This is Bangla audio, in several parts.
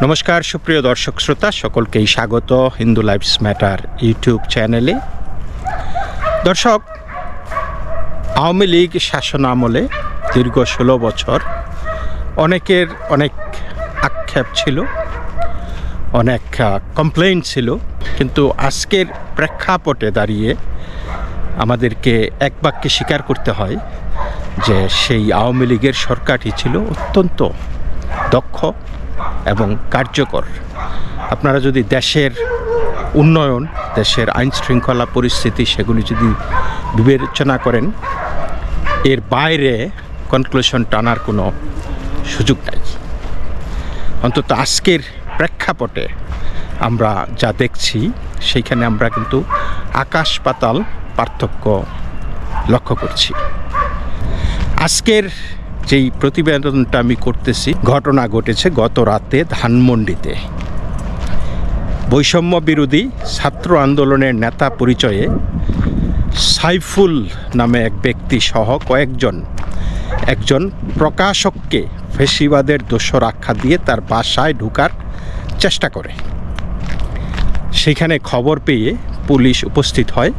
নমস্কার, সুপ্রিয় দর্শক শ্রোতা, সকলকেই স্বাগত হিন্দু লাইফস ম্যাটার ইউটিউব চ্যানেলে। দর্শক, আওয়ামী লীগ শাসন আমলে দীর্ঘ ষোলো বছর অনেকের অনেক আক্ষেপ ছিল, অনেক কমপ্লেন ছিল, কিন্তু আজকের প্রেক্ষাপটে দাঁড়িয়ে আমাদেরকে এক বাক্যে স্বীকার করতে হয় যে সেই আওয়ামী লীগের সরকারটি ছিল অত্যন্ত দক্ষ এবং কার্যকর। আপনারা যদি দেশের উন্নয়ন, দেশের আইন শৃঙ্খলা পরিস্থিতি সেগুলি যদি বিবেচনা করেন, এর বাইরে কনক্লুশন টানার কোনো সুযোগ নাই। অন্তত আজকের প্রেক্ষাপটে আমরা যা দেখছি, সেইখানে আমরা কিন্তু আকাশ পাতাল পার্থক্য লক্ষ্য করছি। আজকের যেই প্রতিবেদনটা আমি করতেছি, ঘটনা ঘটেছে গত রাতে ধানমন্ডিতে। বৈষম্য বিরোধী ছাত্র আন্দোলনের নেতা পরিচয়ে সাইফুল নামে এক ব্যক্তি সহ কয়েকজন, একজন প্রকাশককে ফেসিবাদের দোষর আখ্যা দিয়ে তার বাসায় ঢুকার চেষ্টা করে। সেখানে খবর পেয়ে পুলিশ উপস্থিত হয়।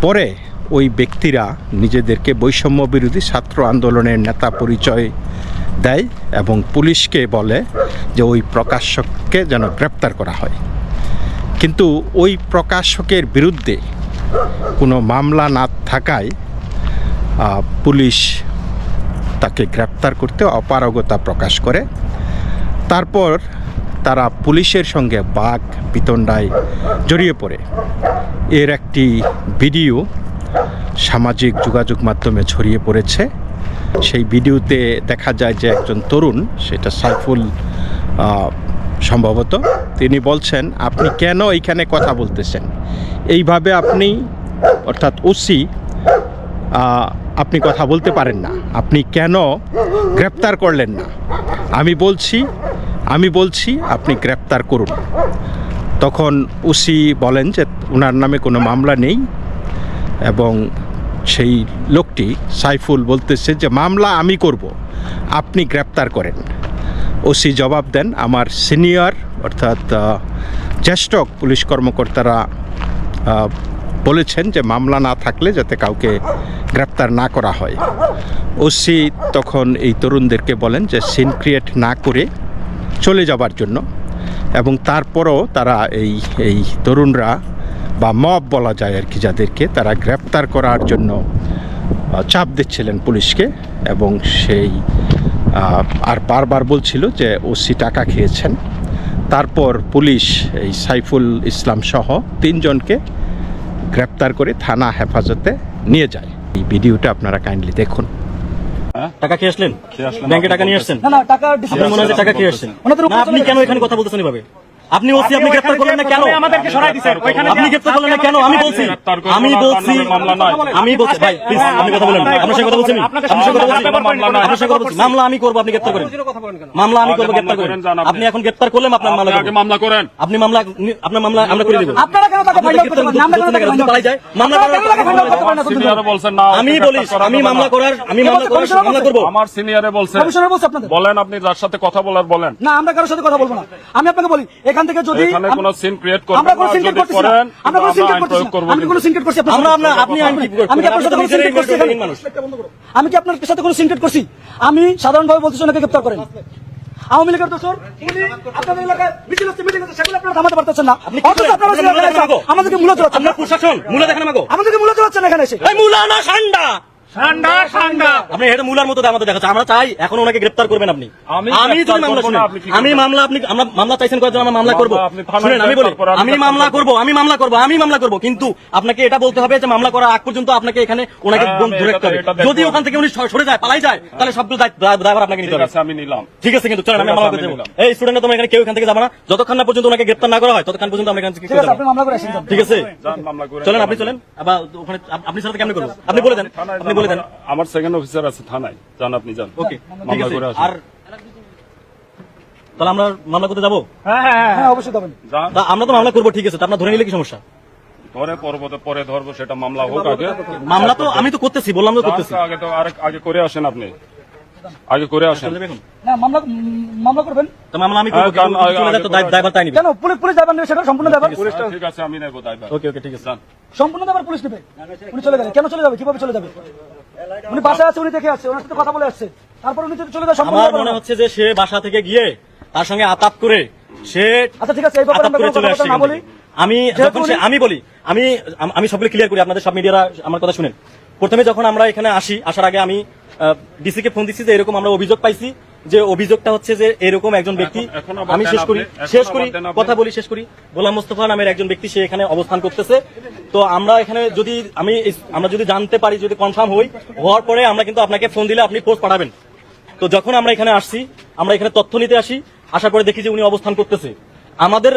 পরে ওই ব্যক্তিরা নিজেদেরকে বৈষম্য বিরোধী ছাত্র আন্দোলনের নেতা পরিচয় দেয় এবং পুলিশকে বলে যে ওই প্রকাশককে যেন গ্রেপ্তার করা হয়। কিন্তু ওই প্রকাশকের বিরুদ্ধে কোনো মামলা না থাকায় পুলিশ তাকে গ্রেপ্তার করতে অপারগতা প্রকাশ করে। তারপর তারা পুলিশের সঙ্গে বাঘ, বিতণ্ডায় জড়িয়ে পড়ে। এর একটি ভিডিও সামাজিক যোগাযোগ মাধ্যমে ছড়িয়ে পড়েছে। সেই ভিডিওতে দেখা যায় যে একজন তরুণ, সেটা সাইফুল সম্ভবত, তিনি বলছেন, আপনি কেন এইখানে কথা বলতেছেন? এইভাবে আপনি, অর্থাৎ ওসি আপনি কথা বলতে পারেন না। আপনি কেন গ্রেপ্তার করলেন না? আমি বলছি আমি বলছি, আপনি গ্রেপ্তার করুন। তখন ওসি বলেন যে ওনার নামে কোনো মামলা নেই। এবং সেই লোকটি সাইফুল বলতেছে যে, মামলা আমি করব। আপনি গ্রেপ্তার করেন। ওসি জবাব দেন, আমার সিনিয়র, অর্থাৎ জ্যেষ্ঠ পুলিশ কর্মকর্তারা বলেছেন যে, মামলা না থাকলে যাতে কাউকে গ্রেপ্তার না করা হয়। ওসি তখন এই তরুণদেরকে বলেন যে, সিন ক্রিয়েট না করে চলে যাবার জন্য। এবং তারপরও তারা এই এই তরুণরা বা মব বলা যায় আর কি যাদেরকে তারা গ্রেপ্তার করার জন্য চাপ দিচ্ছিলেন পুলিশকে এবং সেই আর বারবার বলছিল যে ওসি টাকা খেয়েছেন। তারপর পুলিশ এই সাইফুল ইসলাম সহ তিনজনকে গ্রেপ্তার করে থানা হেফাজতে নিয়ে যায়। এই ভিডিওটা আপনারা কাইন্ডলি দেখুন। টাকা খেয়ে আসলেন। ব্যাংকে টাকা নিয়ে আসছেন? না, না না টাকা মনে খেয়ে আসছেন? আপনি কেন এখানে কথা বলতেছেন এভাবে? আপনি ওসি আপনি গ্রেফতার করলেন না কেন? আমাদেরকে সরাই দিছেন, ওইখানে আপনি গ্রেফতার করলেন না কেন? আমি বলছি। আমি বলছি। মামলা নয়। আমি বলছি ভাই প্লিজ আপনি কথা বলেন। আপনার সাথে কথা বলছি আমি। আপনার সাথে কথা বলছি। মামলা নয়। আপনার সাথে কথা বলছি। মামলা আমি করব আপনি গ্রেফতার করেন। কথা বলেন কেন? মামলা আমি করব গ্রেফতার করেন। আপনি। এখন গ্রেফতার করলেন আপনার মামলা আগে মামলা করেন। আপনি মামলা আপনার মামলা আমরা করে দেবো। আপনারা কেন তাকে আউট করতে পারেন? নামটা কেন তাকে ফাইন্ড আউট পালাই যায় মামলা সিনিয়রে বলছেন না আমি করা আমি মামলা করার আমি মামলা করার মামলা? করব। আমার সিনিয়রে বলছে কমিশনার বলছে আপনাদের। বলেন আপনি যার সাথে কথা বলার বলেন। না আমরা কারোর সাথে কথা বলব না। আমি আপনাকে বলি এখান থেকে যদি আম- কোনো সিন ক্রিয়েট করবেন আমরা কোনো না, সিনকেট যদি করতেছি না। আমরা কোনো আমরা সিনকেট আইন না। আমি কোনো সিনকেট করছি। আপনার আমরা সাথে? আমরা আপনি আইন কি আমি আপনার সাথে কোনো নিজেরাই করছি। আমি কি আপনার সাথে কোনো সিনকেট করছি? আমি সাধারণভাবে বলতেছি ওনাকে গ্রেফতার করেন। আওয়ামী লীগের দোষর উনি আপনাদের এলাকায় মিছিল হচ্ছে মিটিং হচ্ছে সেগুলো আপনারা থামাতে পারতেছেন না। অথচ আপনারা সেগুলো। আমাদেরকে মূলত প্রশাসন আমাদেরকে মূলত এখানে এসে। না ঠান্ডা ঠান্ডা ঠান্ডা আপনি এটা মুলার মতো আমাদের দেখাচ্ছে। আমরা চাই এখন ওনাকে গ্রেফতার করবেন আপনি। আমি আমি যদি মামলা শুনেন আমি মামলা আপনি আমরা মামলা চাইছেন করার জন্য আমরা মামলা করব। শুনেন আমি বলি আমি মামলা করব। আমি মামলা করব আমি মামলা করব। কিন্তু আপনাকে এটা বলতে হবে যে মামলা করার আগ পর্যন্ত আপনাকে এখানে ওনাকে হ্যাঁ, ধরে রাখতে হবে। যদি ওখান থেকে উনি সরে যায় পালাই যায় তাহলে সবগুলো ড্রাইভার আপনাকে নিতে হবে। আমি নিলাম। ঠিক আছে কিন্তু চলেন আমি মামলা করতে এই স্টুডেন্ট তোমরা এখানে কেউ এখান থেকে যাবে না। যতক্ষণ না পর্যন্ত ওনাকে গ্রেফতার না করা হয় ততক্ষণ পর্যন্ত আমরা এখান থেকে ঠিক আছে যাব আপনি না। মামলা করে আসেন যান। ঠিক আছে। যান মামলা করে চলেন আপনি চলেন। আবার ওখানে আপনি সাথে কেমন করব? আপনি বলে দেন। বলে দেন। আমার- সেকেন্ড অফিসার আছে থানায়। যান আপনি যান ওকে ঠিক মামলা আছে করে আসুন। আর তাহলে আমরা মামলা করতে যাব? হ্যাঁ অবশ্যই যাবেন। তা আমরা তো মামলা করব ঠিক আছে তা আপনার ধরে নিলে কি সমস্যা? ধরে পর্বতে পরে ধরবো সেটা মামলা হোক আগে। মামলা তো আমি তো করতেছি বললাম তো করতেছি। আগে তো আগে করে আসেন আপনি। আগে করে আসেন। না মামলা মামলা করবেন? তো মামলা আমি করব কারণ দায়ভার তাই নিবে। কেন? পুলিশ পুলিশ দায়ভার নেবে সেটা সম্পূর্ণ দায়ভার ঠিক আছে আমি নেব দায়ভার ওকে ওকে ঠিক আছে। সম্পূর্ণ দায়ভার পুলিশ নেবে। উনি চলে গেলে কেন চলে যাবে? কীভাবে চলে যাবে? উনি বাসায় আছে উনি দেখে আসছে ওনার সাথে কথা বলে আসছে। তারপর উনি চলে সম্পূর্ণ আমার মনে হচ্ছে যে সে বাসা থেকে গিয়ে তার সঙ্গে আতাপ করে সে আচ্ছা, ঠিক আছে, এই ব্যাপারে আমরা কোনো কথা আসছে না বলি। আমি যখন আমি বলি আমি আমি সবগুলো ক্লিয়ার করি আপনাদের সব মিডিয়ারা আমার কথা শুনেন। প্রথমে যখন আমরা এখানে আসি আসার আগে আমি ডিসি কে ফোন দিচ্ছি যে এরকম আমরা অভিযোগ পাইছি যে অভিযোগটা হচ্ছে যে এরকম একজন ব্যক্তি। আমি শেষ করি শেষ করি কথা বলি শেষ করি। গোলাম মোস্তফা নামের একজন ব্যক্তি সে এখানে অবস্থান করতেছে। তো আমরা এখানে যদি আমি আমরা যদি জানতে পারি যদি কনফার্ম হই হওয়ার পরে আমরা কিন্তু আপনাকে ফোন দিলে আপনি পোস্ট পাঠাবেন। তো যখন আমরা এখানে আসছি আমরা এখানে তথ্য নিতে আসি আসার পরে দেখি যে উনি অবস্থান করতেছে। আমাদের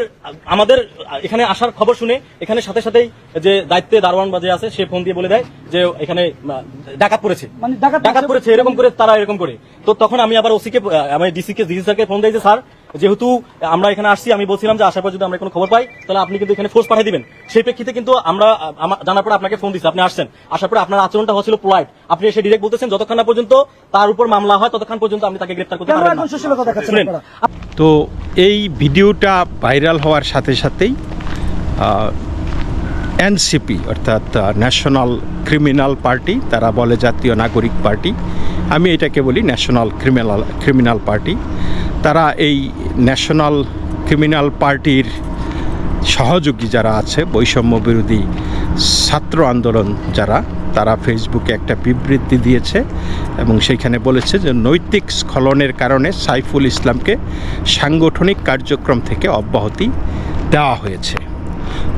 আমাদের এখানে আসার খবর শুনে এখানে সাথে সাথেই যে দায়িত্বে দারোয়ান বাজে আছে সে ফোন দিয়ে বলে দেয় যে এখানে ডাকাত পড়েছে। মানে ডাকাত পড়েছে? এরকম করে তারা এরকম করে। তো তখন আমি আবার ওসিকে আমি ডিসি কে ডিসি স্যারকে ফোন দেয় যে স্যার যেহেতু আমরা এখানে আসছি আমি বলছিলাম যে আসার পর যদি আমরা কোনো খবর পাই তাহলে আপনি কিন্তু এখানে ফোর্স পাঠিয়ে দিবেন। সেই প্রেক্ষিতে কিন্তু আমরা জানার পরে আপনাকে ফোন দিচ্ছি আপনি আসছেন। আসার পরে আপনার আচরণটা হচ্ছিল পোলাইট আপনি এসে ডিরেক্ট বলতেছেন যতক্ষণ না পর্যন্ত তার উপর মামলা হয় ততক্ষণ পর্যন্ত আপনি তাকে গ্রেফতার করতে পারবেন তো এই ভিডিওটা ভাইরাল হওয়ার সাথে সাথেই এনসিপি অর্থাৎ ন্যাশনাল ক্রিমিনাল পার্টি তারা বলে জাতীয় নাগরিক পার্টি আমি এটাকে বলি ন্যাশনাল ক্রিমিনাল ক্রিমিনাল পার্টি তারা এই ন্যাশনাল ক্রিমিনাল পার্টির সহযোগী যারা আছে, বৈষম্য বিরোধী ছাত্র আন্দোলন যারা, তারা ফেসবুকে একটা বিবৃতি দিয়েছে এবং সেইখানে বলেছে যে নৈতিক স্খলনের কারণে সাইফুল ইসলামকে সাংগঠনিক কার্যক্রম থেকে অব্যাহতি দেওয়া হয়েছে।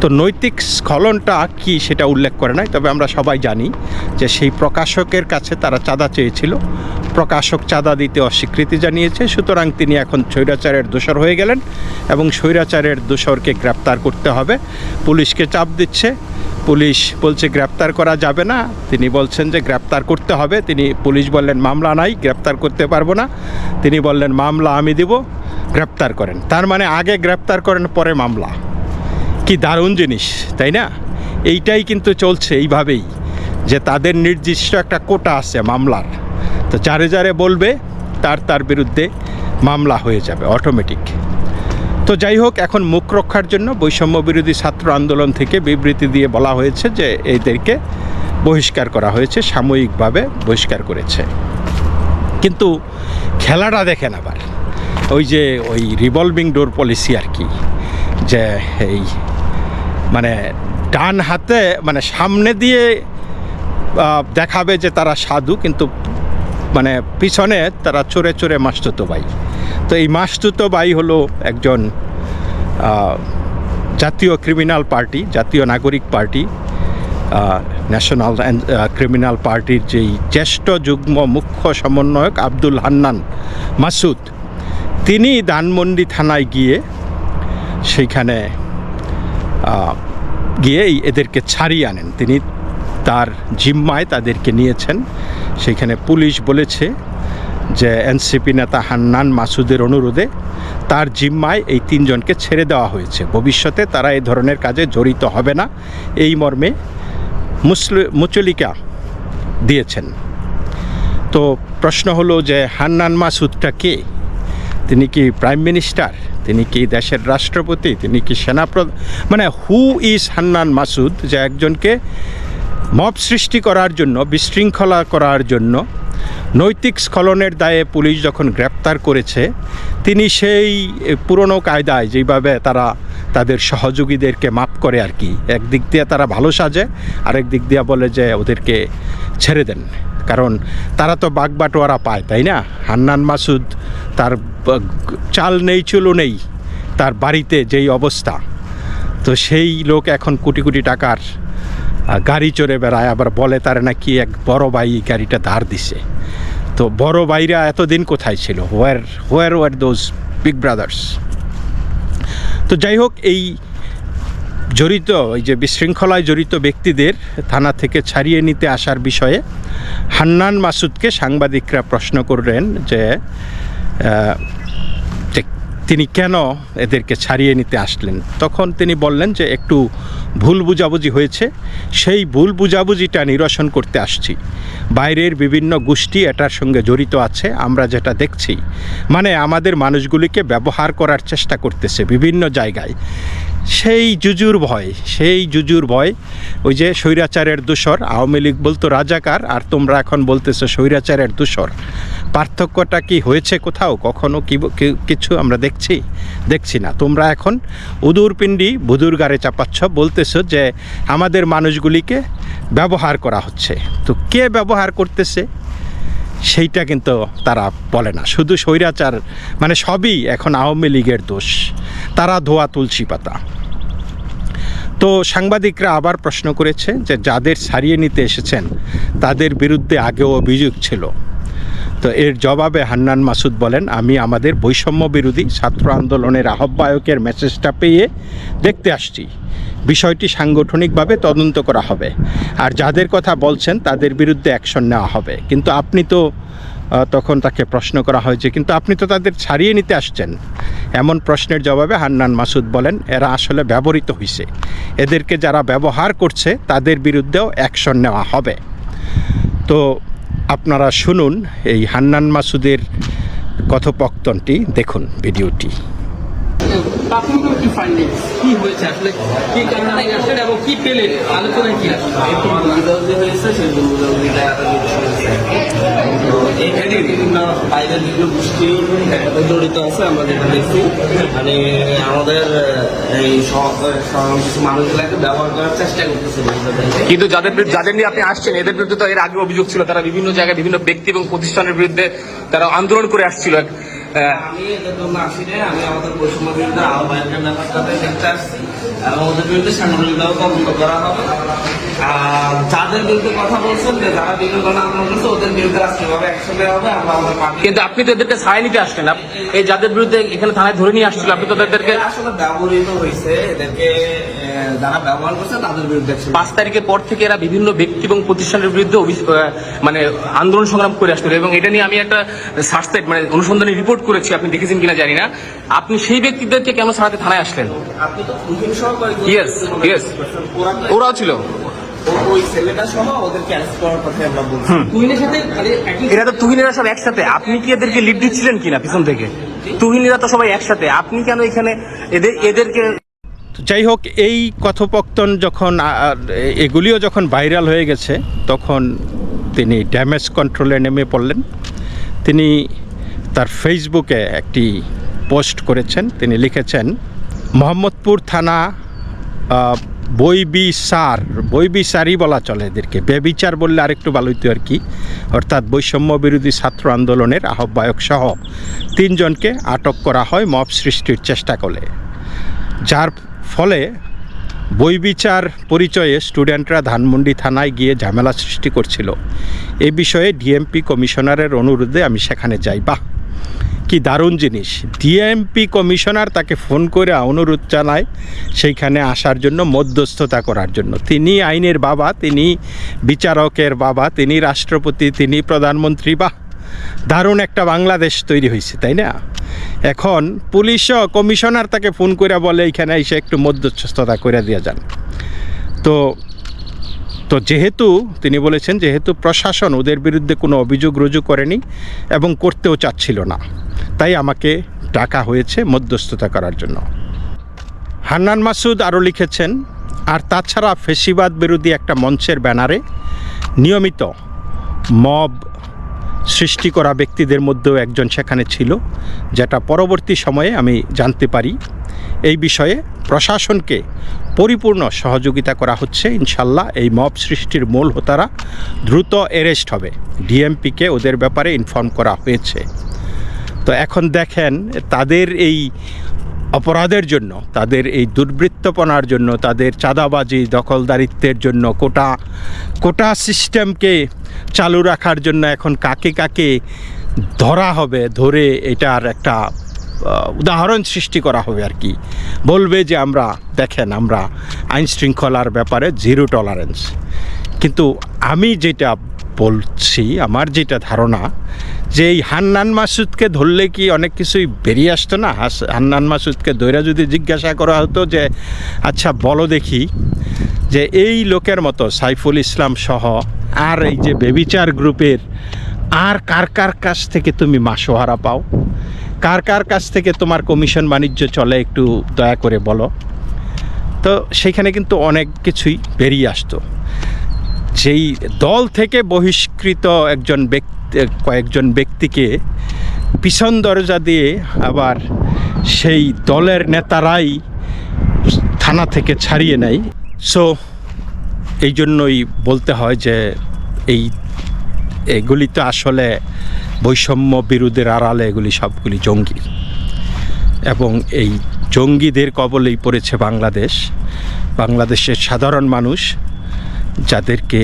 তো নৈতিক স্খলনটা কি সেটা উল্লেখ করে নাই, তবে আমরা সবাই জানি যে সেই প্রকাশকের কাছে তারা চাঁদা চেয়েছিল। প্রকাশক চাঁদা দিতে অস্বীকৃতি জানিয়েছে, সুতরাং তিনি এখন স্বৈরাচারের দোষর হয়ে গেলেন এবং স্বৈরাচারের দোষরকে গ্রেপ্তার করতে হবে। পুলিশকে চাপ দিচ্ছে, পুলিশ বলছে গ্রেপ্তার করা যাবে না। তিনি বলছেন যে গ্রেপ্তার করতে হবে। তিনি, পুলিশ বললেন, মামলা নাই, গ্রেপ্তার করতে পারব না। তিনি বললেন, মামলা আমি দেব, গ্রেপ্তার করেন। তার মানে আগে গ্রেপ্তার করেন, পরে মামলা। কি দারুণ জিনিস, তাই না? এইটাই কিন্তু চলছে এইভাবেই, যে তাদের নির্দিষ্ট একটা কোটা আছে মামলার। তো যারে যারে বলবে, তার তার বিরুদ্ধে মামলা হয়ে যাবে অটোমেটিক তো যাই হোক, এখন মুখ রক্ষার জন্য বৈষম্য বিরোধী ছাত্র আন্দোলন থেকে বিবৃতি দিয়ে বলা হয়েছে যে এদেরকে বহিষ্কার করা হয়েছে, সাময়িকভাবে বহিষ্কার করেছে। কিন্তু খেলাটা দেখেন আবার, ওই যে ওই রিভলভিং ডোর পলিসি আর কি, যে এই মানে ডান হাতে মানে সামনে দিয়ে দেখাবে যে তারা সাধু, কিন্তু মানে পিছনে তারা চোরে চোরে মাসতুতো ভাই। তো এই মাসতুতো ভাই হলো একজন জাতীয় ক্রিমিনাল পার্টি, জাতীয় নাগরিক পার্টি ন্যাশনাল ক্রিমিনাল পার্টির যেই জ্যেষ্ঠ যুগ্ম মুখ্য সমন্বয়ক আব্দুল হান্নান মাসুদ, তিনি ধানমন্ডি থানায় গিয়ে সেইখানে আহ, গিয়ে এদেরকে ছাড়িয়ে আনেন। তিনি তার জিম্মায় তাদেরকে নিয়েছেন। সেখানে পুলিশ বলেছে যে এনসিপি নেতা হান্নান মাসুদের অনুরোধে তার জিম্মায় এই তিনজনকে ছেড়ে দেওয়া হয়েছে। ভবিষ্যতে তারা এই ধরনের কাজে জড়িত হবে না। এই মর্মে মুসলি মুচলিকা দিয়েছেন। তো প্রশ্ন হলো যে হান্নান মাসুদটা কে? তিনি কি প্রাইম মিনিস্টার তিনি কি দেশের রাষ্ট্রপতি? তিনি কি সেনাপ্রধান? মানে হু ইজ হান্নান মাসুদ যে একজনকে মব সৃষ্টি করার জন্য, বিশৃঙ্খলা করার জন্য নৈতিক স্খলনের দায়ে পুলিশ যখন গ্রেপ্তার করেছে, তিনি সেই পুরনো কায়দায় যেভাবে তারা তাদের সহযোগীদেরকে মাপ করে আর কি, একদিক দিয়ে তারা ভালো সাজে, আরেক দিক দিয়ে বলে যে ওদেরকে ছেড়ে দেন। কারণ তারা তো বাগ বাটোয়ারা পায়, তাই না? হান্নান মাসুদ তার চাল নেই চুলো নেই, তার বাড়িতে যেই অবস্থা। তো সেই লোক এখন কোটি কোটি টাকার গাড়ি চড়ে বেড়ায়, আবার বলে তার নাকি এক বড় ভাই গাড়িটা ধার দিছে। তো বড় ভাইরা এতদিন কোথায় ছিল? Where where were those big brothers তো যাই হোক, এই জড়িত, এই যে বিশৃঙ্খলায় জড়িত ব্যক্তিদের থানা থেকে ছাড়িয়ে নিতে আসার বিষয়ে হান্নান মাসুদকে সাংবাদিকরা প্রশ্ন করলেন যে তিনি কেন এদেরকে ছাড়িয়ে নিতে আসলেন? তখন তিনি বললেন যে, একটু ভুল বুঝাবুঝি হয়েছে। সেই ভুল বুঝাবুঝিটা নিরসন করতে আসছি। বাইরের বিভিন্ন গোষ্ঠী এটার সঙ্গে জড়িত আছে, আমরা যেটা দেখছি। মানে আমাদের মানুষগুলিকে ব্যবহার করার চেষ্টা করতেছে বিভিন্ন জায়গায়। সেই জুজুর ভয়, সেই জুজুর ভয়, ওই যে স্বৈরাচারের দোসর আওয়ামী লীগ বলতো রাজাকার, আর তোমরা এখন বলতেছো স্বৈরাচারের দোসর পার্থক্যটা কি হয়েছে কোথাও? কখনো কি কিছু আমরা দেখছি? দেখছি না। তোমরা এখন উদুর পিণ্ডি বুদুর গাড়ে চাপাচ্ছ, বলতেছো যে আমাদের মানুষগুলিকে ব্যবহার করা হচ্ছে। তো কে ব্যবহার করতেছে? সেইটা কিন্তু তারা বলে না। শুধু স্বৈরাচার মানে সবই এখন আওয়ামী লীগের দোষ। তারা ধোয়া তুলসী পাতা। তো সাংবাদিকরা আবার প্রশ্ন করেছে যে যাদের ছাড়িয়ে নিতে এসেছেন, তাদের বিরুদ্ধে আগেও অভিযোগ ছিল। তো এর জবাবে হান্নান মাসুদ বলেন, আমি আমাদের বৈষম্য বিরোধী ছাত্র আন্দোলনের আহ্বায়কের মেসেজটা পেয়ে দেখতে আসছি। বিষয়টি সাংগঠনিকভাবে তদন্ত করা হবে। আর যাদের কথা বলছেন, তাদের বিরুদ্ধে অ্যাকশন নেওয়া হবে। কিন্তু আপনি তো তখন তাকে প্রশ্ন করা হয়েছে, কিন্তু আপনি তো তাদের ছাড়িয়ে নিতে আসছেন। এমন প্রশ্নের জবাবে হান্নান মাসুদ বলেন, এরা আসলে ব্যবহৃত হয়েছে এদেরকে যারা ব্যবহার করছে, তাদের বিরুদ্ধেও অ্যাকশন নেওয়া হবে। তো আপনারা শুনুন এই হান্নান মাসুদের কথোপকথনটি দেখুন ভিডিওটি। প্রাথমিক কি হয়েছে আসলে? কি কারণে আসলে এবং কি পেলেন আলোচনায় কি আসলে? এখানে বিভিন্ন বাইরের বিভিন্ন গোষ্ঠী জড়িত আছে আমরা যেটা দেখছি। মানে আমাদের এই কিছু মানুষগুলাকে ব্যবহার করার চেষ্টা করতেছে কিন্তু যাদের যাদের নিয়ে আপনি আসছেন এদের বিরুদ্ধে তো এর আগে অভিযোগ ছিল। তারা বিভিন্ন জায়গায় বিভিন্ন ব্যক্তি এবং প্রতিষ্ঠানের বিরুদ্ধে তারা আন্দোলন করে আসছিল। আমি এদের জন্য আসি নাই, আমি আমাদের বৈষম্য বিরুদ্ধে আহ্বায়কের ব্যাপারটাতে দেখতে আসছি এবং ওদের বিরুদ্ধে সাংগঠনিকভাবে তদন্ত করা হবে। যাদের বিরুদ্ধে কথা বলছেন যে যারা আন্দোলন করছে ওদের বিরুদ্ধে রাষ্ট্রীয়ভাবে অ্যাকশন নেওয়া হবে আমরা আমাদের পার্টি কিন্তু আপনি তো এদেরকে ছায় নিতে আসলেন এই যাদের বিরুদ্ধে এখানে থানায় ধরে নিয়ে আসছিল আপনি তো এদেরকে আসলে ব্যবহৃত হয়েছে এদেরকে যারা ব্যবহার করছে তাদের বিরুদ্ধে পাঁচ তারিখের পর থেকে এরা বিভিন্ন ব্যক্তি এবং প্রতিষ্ঠানের বিরুদ্ধে মানে আন্দোলন সংগ্রাম করে আসছিল এবং এটা নিয়ে আমি একটা সার্চ সাইট মানে অনুসন্ধানী রিপোর্ট করেছি আপনি দেখেছেন কিনা জানি না। আপনি সেই ব্যক্তিদেরকে কেন ছাড়াতে থানায় আসলেন? আপনি তো. ওরা তো- ওরাও ছিল। ওই ছেলেটা সহ ওদেরকে অ্যারেস্ট করার কথা আমরা বলছি। তুহিনের সাথে এরা তো তুহিনেরা সব একসাথে। আপনি কি এদেরকে লিড দিচ্ছিলেন কিনা পিছন থেকে? তুহিনেরা তো সবাই একসাথে। আপনি কেন এখানে এদের এদেরকে যাই হোক এই কথোপকথন যখন এগুলিও যখন ভাইরাল হয়ে গেছে তখন তিনি ড্যামেজ কন্ট্রোলে নেমে পড়লেন। তিনি তার ফেসবুকে একটি পোস্ট করেছেন। তিনি লিখেছেন মোহাম্মদপুর থানা আ, বৈবিসার বৈবিসারই বলা চলে এদেরকে। বেবিচার বললে আরেকটু ভালো হইতো আর কি। অর্থাৎ বৈষম্য বিরোধী ছাত্র আন্দোলনের আহ্বায়ক সহ তিনজনকে আটক করা হয় মব সৃষ্টির চেষ্টা করে যার ফলে বইবিচার পরিচয়ে স্টুডেন্টরা ধানমন্ডি থানায় গিয়ে ঝামেলা সৃষ্টি করছিল। এ বিষয়ে ডিএমপি কমিশনারের অনুরোধে আমি সেখানে যাই। বাহ! কি দারুণ জিনিস। ডিএমপি কমিশনার তাকে ফোন করে অনুরোধ জানায় সেইখানে আসার জন্য, মধ্যস্থতা করার জন্য। তিনি আইনের বাবা, তিনি বিচারকের বাবা, তিনি রাষ্ট্রপতি, তিনি প্রধানমন্ত্রী। বা দারুণ একটা বাংলাদেশ তৈরি হয়েছে, তাই না? এখন পুলিশও কমিশনার তাকে ফোন করে বলে, এইখানে এসে একটু মধ্যস্থতা করে দিয়ে যান। তো তো যেহেতু তিনি বলেছেন, যেহেতু প্রশাসন ওদের বিরুদ্ধে কোনো অভিযোগ রুজু করেনি এবং করতেও চাচ্ছিল না তাই আমাকে ডাকা হয়েছে মধ্যস্থতা করার জন্য। হান্নান মাসুদ আরও লিখেছেন, আর তাছাড়া ফেসিবাদ বিরোধী একটা মঞ্চের ব্যানারে নিয়মিত মব সৃষ্টি করা ব্যক্তিদের মধ্যেও একজন সেখানে ছিল, যেটা পরবর্তী সময়ে আমি জানতে পারি। এই বিষয়ে প্রশাসনকে পরিপূর্ণ সহযোগিতা করা হচ্ছে। ইনশাল্লাহ এই মব সৃষ্টির মূল হোতারা দ্রুত অ্যারেস্ট হবে। ডিএমপিকে ওদের ব্যাপারে ইনফর্ম করা হয়েছে। তো এখন দেখেন, তাদের এই অপরাধের জন্য, তাদের এই দুর্বৃত্তপনার জন্য, তাদের চাঁদাবাজি, দখলদারিত্বের জন্য কোটা কোটা সিস্টেমকে চালু রাখার জন্য এখন কাকে কাকে ধরা হবে, ধরে এটার একটা উদাহরণ সৃষ্টি করা হবে আর কি। বলবে যে আমরা, দেখেন আমরা আইন শৃঙ্খলার ব্যাপারে জিরো টলারেন্স কিন্তু আমি যেটা বলছি, আমার যেটা ধারণা, যে এই হান্নান মাসুদকে ধরলে কি অনেক কিছুই বেরিয়ে আসতো না? হান্নান মাসুদকে দৈরা যদি জিজ্ঞাসা করা হতো যে আচ্ছা বলো দেখি যে এই লোকের মতো সাইফুল ইসলাম সহ আর এই যে বেবিচার গ্রুপের আর কার কার কাছ থেকে তুমি মাসোহারা পাও? কার কার কাছ থেকে তোমার কমিশন বাণিজ্য চলে একটু দয়া করে বলো? তো সেখানে কিন্তু অনেক কিছুই বেরিয়ে আসতো। যেই দল থেকে বহিষ্কৃত একজন ব্যক্তি, কয়েকজন ব্যক্তিকে পিছন দরজা দিয়ে আবার সেই দলের নেতারাই থানা থেকে ছাড়িয়ে নেয়। সো এই জন্যই বলতে হয় যে এই, এগুলি তো আসলে বৈষম্য বিরোধের আড়ালে এগুলি সবগুলি জঙ্গি। এবং এই জঙ্গিদের কবলেই পড়েছে বাংলাদেশ। বাংলাদেশের সাধারণ মানুষ যাদেরকে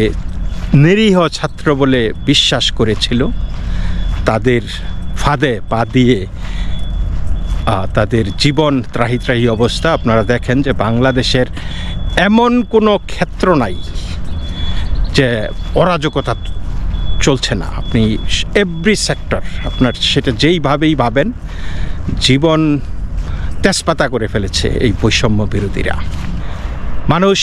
নিরীহ ছাত্র বলে বিশ্বাস করেছিল, তাদের ফাঁদে পা দিয়ে তাদের জীবন ত্রাহি ত্রাহি অবস্থা। আপনারা দেখেন যে বাংলাদেশের এমন কোনো ক্ষেত্র নাই যে অরাজকতা চলছে না। আপনি এভরি সেক্টর আপনার সেটা যেইভাবেই ভাবেন, জীবন তেজপাতা করে ফেলেছে এই বৈষম্য বিরোধীরা। মানুষ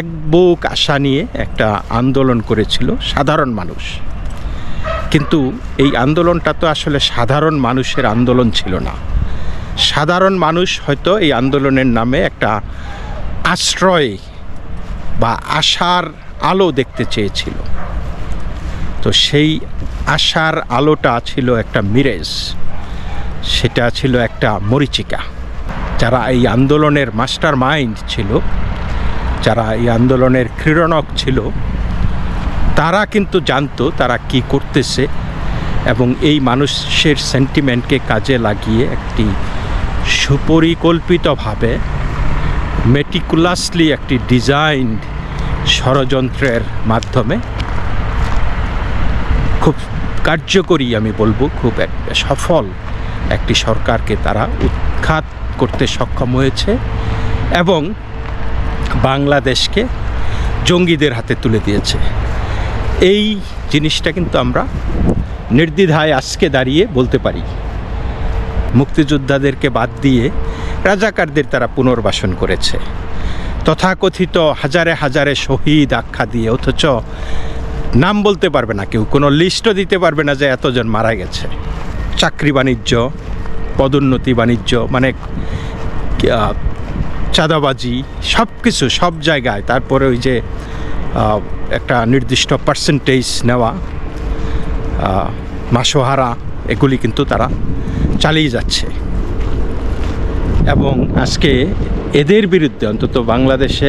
এক বুক আশা নিয়ে একটা আন্দোলন করেছিল, সাধারণ মানুষ। কিন্তু এই আন্দোলনটা তো আসলে সাধারণ মানুষের আন্দোলন ছিল না। সাধারণ মানুষ হয়তো এই আন্দোলনের নামে একটা আশ্রয় বা আশার আলো দেখতে চেয়েছিল। তো সেই আশার আলোটা ছিল একটা মিরেজ, সেটা ছিল একটা মরিচিকা। যারা এই আন্দোলনের মাস্টার মাইন্ড ছিল যারা এই আন্দোলনের ক্রীড়নক ছিল, তারা কিন্তু জানতো তারা কি করতেছে এবং এই মানুষের সেন্টিমেন্টকে কাজে লাগিয়ে একটি সুপরিকল্পিতভাবে মেটিকুলাসলি একটি ডিজাইন ষড়যন্ত্রের মাধ্যমে খুব কার্যকরী আমি বলব, খুব এক, সফল একটি সরকারকে তারা উৎখাত করতে সক্ষম হয়েছে এবং বাংলাদেশকে জঙ্গিদের হাতে তুলে দিয়েছে। এই জিনিসটা কিন্তু আমরা নির্দ্বিধায় আজকে দাঁড়িয়ে বলতে পারি। মুক্তিযোদ্ধাদেরকে বাদ দিয়ে রাজাকারদের তারা পুনর্বাসন করেছে। তথাকথিত হাজারে হাজারে শহীদ আখ্যা দিয়ে অথচ নাম বলতে পারবে না কেউ, কোনো লিস্টও দিতে পারবে না যে এতজন মারা গেছে। চাকরি বাণিজ্য, পদোন্নতি বাণিজ্য মানে চাঁদাবাজি সব কিছু সব জায়গায়। তারপরে ওই যে একটা নির্দিষ্ট পার্সেন্টেজ নেওয়া মাসোহারা, এগুলি কিন্তু তারা চালিয়ে যাচ্ছে। এবং আজকে এদের বিরুদ্ধে অন্তত বাংলাদেশে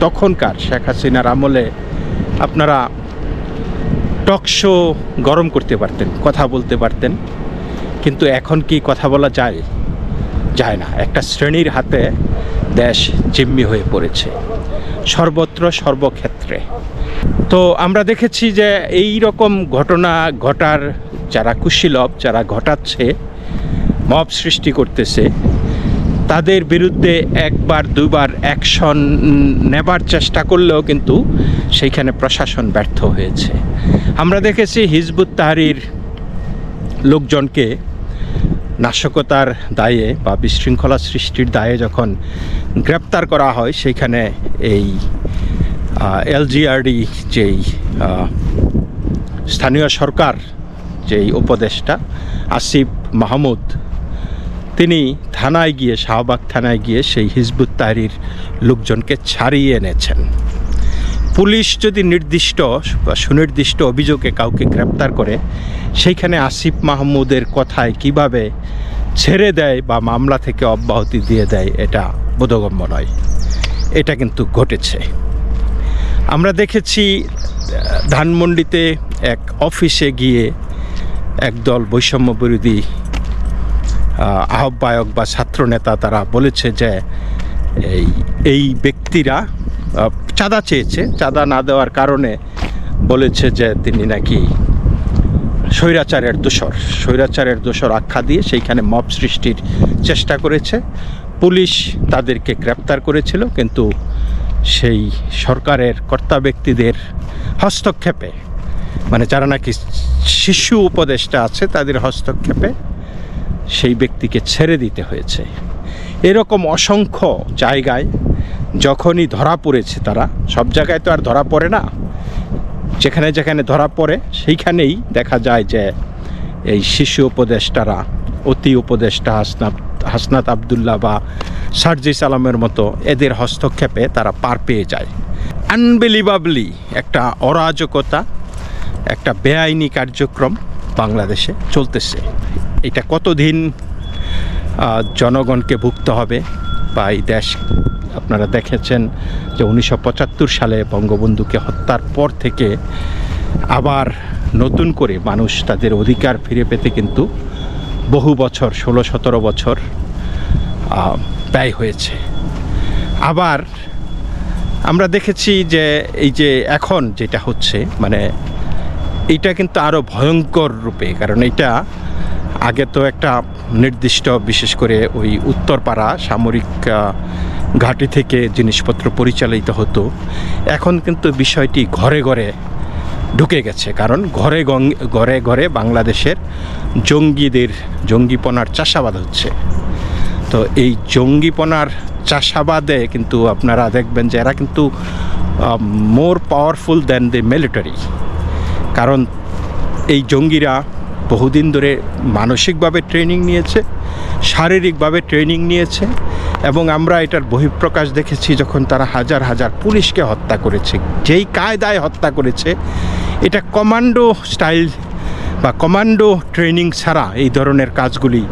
তখনকার শেখ হাসিনার আমলে আপনারা টকশো গরম করতে পারতেন, কথা বলতে পারতেন। কিন্তু এখন কি কথা বলা যায়? যায় না। একটা শ্রেণির হাতে দেশ জিম্মি হয়ে পড়েছে। সর্বত্র সর্বক্ষেত্রে। তো আমরা দেখেছি যে এই রকম ঘটনা ঘটার যারা কুশীলভ যারা ঘটাচ্ছে, মব সৃষ্টি করতেছে, তাদের বিরুদ্ধে একবার, দুবার অ্যাকশন নেবার চেষ্টা করলেও কিন্তু সেইখানে প্রশাসন ব্যর্থ হয়েছে। আমরা দেখেছি হিজবুত তাহারির লোকজনকে নাশকতার দায়ে বা বিশৃঙ্খলা সৃষ্টির দায়ে যখন গ্রেপ্তার করা হয়, সেইখানে এই এলজিআরডি যেই স্থানীয় সরকার যেই উপদেষ্টা আসিফ মাহমুদ, তিনি থানায় গিয়ে, শাহবাগ থানায় গিয়ে সেই হিজবুত তাহরির লোকজনকে ছাড়িয়ে এনেছেন। পুলিশ যদি নির্দিষ্ট বা সুনির্দিষ্ট অভিযোগে কাউকে গ্রেপ্তার করে সেইখানে আসিফ মাহমুদের কথায় কীভাবে ছেড়ে দেয় বা মামলা থেকে অব্যাহতি দিয়ে দেয় এটা বোধগম্য নয়। এটা কিন্তু ঘটেছে। আমরা দেখেছি ধানমন্ডিতে এক অফিসে গিয়ে একদল বৈষম্য বিরোধী আহ্বায়ক বা ছাত্রনেতা তারা বলেছে যে এই এই ব্যক্তিরা চাঁদা চেয়েছে। চাঁদা না দেওয়ার কারণে বলেছে যে তিনি নাকি স্বৈরাচারের দোষর। স্বৈরাচারের দোষর আখ্যা দিয়ে সেইখানে মব সৃষ্টির চেষ্টা করেছে। পুলিশ তাদেরকে গ্রেপ্তার করেছিল, কিন্তু সেই সরকারের কর্তা ব্যক্তিদের হস্তক্ষেপে মানে যারা নাকি শিশু উপদেষ্টা আছে, তাদের হস্তক্ষেপে সেই ব্যক্তিকে ছেড়ে দিতে হয়েছে। এরকম অসংখ্য জায়গায় যখনই ধরা পড়েছে তারা, সব জায়গায় তো আর ধরা পড়ে না। যেখানে যেখানে ধরা পড়ে, সেইখানেই দেখা যায় যে এই শিশু উপদেষ্টারা, অতি উপদেষ্টা হাসনাত হাসনাত আবদুল্লাহ বা সার্জিস আলমের মতো এদের হস্তক্ষেপে তারা পার পেয়ে যায়। আনবিলিভাবলি একটা অরাজকতা, একটা বেআইনি কার্যক্রম বাংলাদেশে চলতেছে। এটা কতদিন জনগণকে ভুগতে হবে বা এই দেশ, আপনারা দেখেছেন যে উনিশশো পঁচাত্তর সালে বঙ্গবন্ধুকে হত্যার পর থেকে আবার নতুন করে মানুষ তাদের অধিকার ফিরে পেতে কিন্তু বহু বছর ষোলো সতেরো বছর ব্যয় হয়েছে। আবার আমরা দেখেছি যে এই যে এখন যেটা হচ্ছে মানে এটা কিন্তু আরও ভয়ঙ্কর রূপে, কারণ এটা আগে তো একটা নির্দিষ্ট, বিশেষ করে ওই উত্তরপাড়া সামরিক ঘাঁটি থেকে জিনিসপত্র পরিচালিত হতো। এখন কিন্তু বিষয়টি ঘরে ঘরে ঢুকে গেছে। কারণ ঘরে ঘরে ঘরে বাংলাদেশের জঙ্গিদের, জঙ্গিপনার চাষাবাদ হচ্ছে। তো এই জঙ্গিপনার চাষাবাদে কিন্তু আপনারা দেখবেন যে এরা কিন্তু more powerful than the military কারণ এই জঙ্গিরা বহুদিন ধরে মানসিকভাবে ট্রেনিং নিয়েছে, শারীরিকভাবে ট্রেনিং নিয়েছে এবং আমরা এটার বহিঃপ্রকাশ দেখেছি যখন তারা হাজার হাজার পুলিশকে হত্যা করেছে। যেই কায়দায় হত্যা করেছে, এটা কমান্ডো স্টাইল বা কমান্ডো ট্রেনিং ছাড়া এই ধরনের কাজগুলি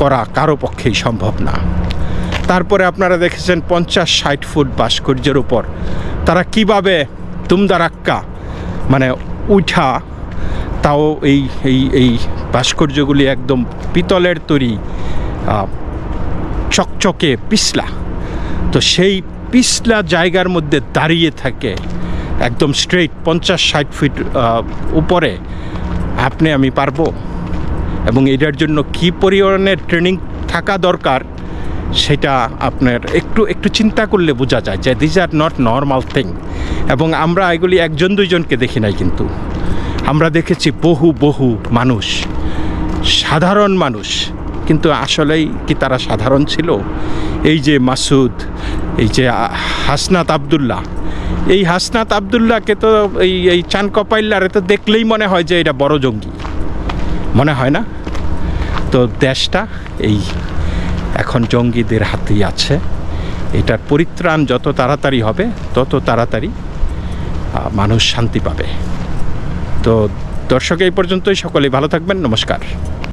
করা কারও পক্ষেই সম্ভব না। তারপরে আপনারা দেখেছেন পঞ্চাশ ষাট ফুট ভাস্কর্যের উপর তারা কীভাবে তুমদারাক্কা মানে উঠা তাও এই এই এই ভাস্কর্যগুলি একদম পিতলের তৈরি চকচকে পিছলা। তো সেই পিছলা জায়গার মধ্যে দাঁড়িয়ে থাকে একদম স্ট্রেট পঞ্চাশ ষাট ফিট উপরে। আপনি, আমি পারব? এবং এটার জন্য কি পরিমাণের ট্রেনিং থাকা দরকার সেটা আপনার একটু একটু চিন্তা করলে বোঝা যায় যে these are not normal thing এবং আমরা এগুলি একজন দুইজনকে দেখি নাই কিন্তু। আমরা দেখেছি বহু বহু মানুষ, সাধারণ মানুষ, কিন্তু আসলেই কি তারা সাধারণ ছিল? এই যে মাসুদ, এই যে হাসনাত আবদুল্লাহ, এই হাসনাত আবদুল্লাহকে তো এই এই চান কপাইল্লারে তো দেখলেই মনে হয় যে এটা বড় জঙ্গি। মনে হয় না? তো দেশটা এই এখন জঙ্গিদের হাতেই আছে। এটার পরিত্রাণ যত তাড়াতাড়ি হবে, তত তাড়াতাড়ি মানুষ শান্তি পাবে। তো দর্শক এই পর্যন্তই। সকলেই ভালো থাকবেন। নমস্কার।